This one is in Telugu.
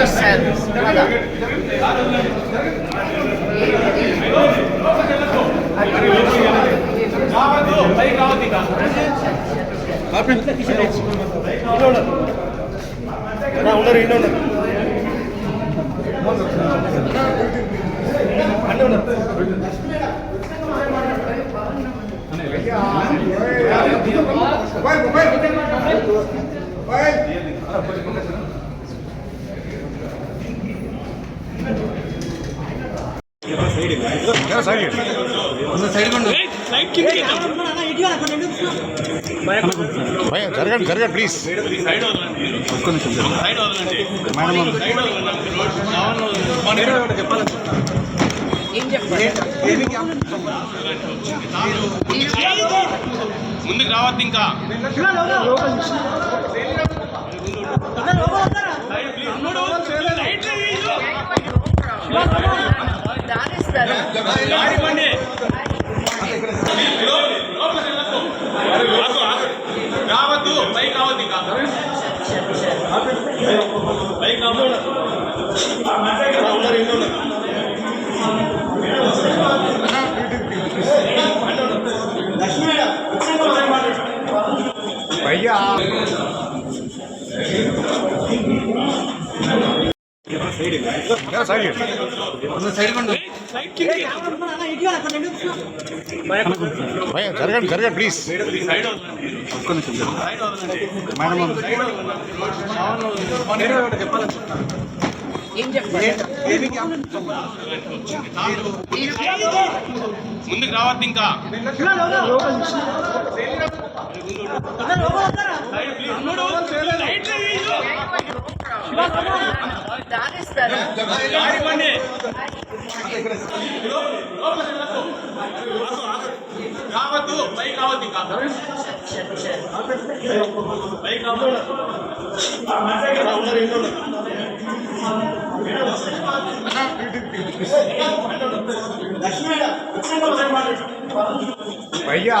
వస్తారు కదా ఉండరు ఇంట్లో ఉండరు అన్నీ ఉన్నారు భయ జరగండి జరగండి ప్లీజ్ ఏం చెప్పాలి ముందుకు రావద్దు ఇంకా రావద్దు పైకి రావద్దు ఇంకా పైకి రావద్దు ఉండరు జరగండి జరగండి ప్లీజ్ ఏం చెప్పాలి ముందుకు రావద్దు ఇంకా. దానిస్తారు కావద్దు పై కావద్దు ఇంకా పైకి రావద్దు భయ్యా